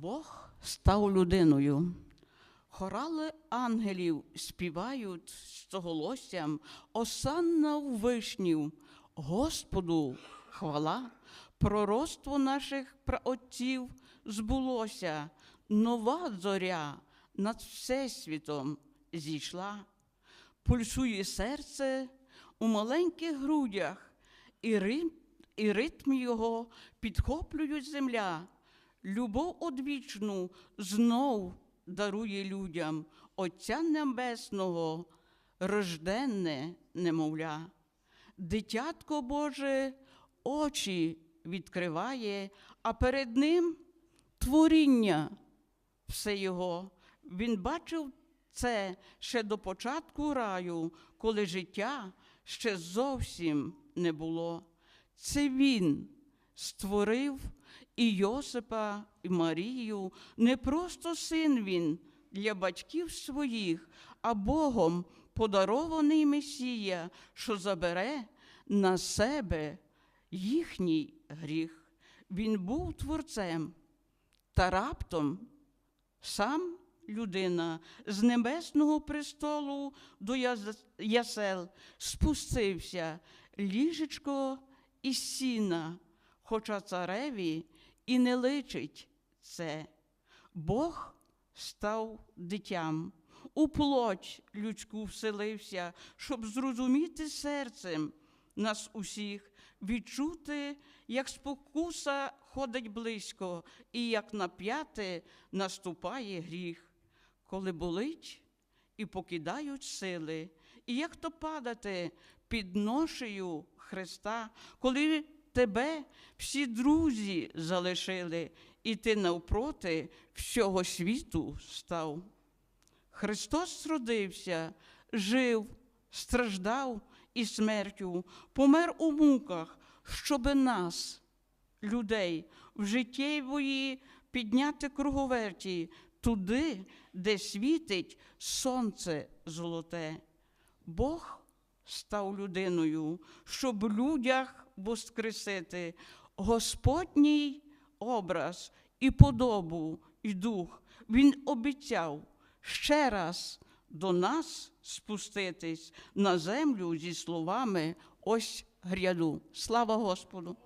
Бог став людиною. Хорали ангелів співають з стоголоссям Осанна в вишнів, Господу хвала, пророцтво наших праотців збулося, нова зоря над всесвітом зійшла, пульсує серце у маленьких грудях, і ритм його підхоплюють земля. Любов одвічну знов дарує людям Отця Небесного, рожденне немовля. Дитятко Боже очі відкриває, а перед ним творіння все його. Він бачив це ще до початку раю, коли життя ще зовсім не було. Це він створив і Йосипа, і Марію. Не просто син він для батьків своїх, а Богом подарований Месія, що забере на себе їхній гріх. Він був творцем, та раптом сам людина з небесного престолу до ясел спустився ліжечко із сіна, хоча цареві і не личить це. Бог став дитям, у плоть людську вселився, щоб зрозуміти серцем нас усіх, відчути, як спокуса ходить близько, і як на п'яте наступає гріх, коли болить і покидають сили, і як то падати під ношею Христа, коли тебе всі друзі залишили, і ти навпроти всього світу став. Христос родився, жив, страждав і смертю, помер у муках, щоби нас, людей, в життєвої підняти круговерті туди, де світить сонце золоте. Бог став людиною, щоб людях воскресити Господній образ і подобу, і дух. Він обіцяв ще раз до нас спуститись на землю зі словами ось гряду. Слава Господу!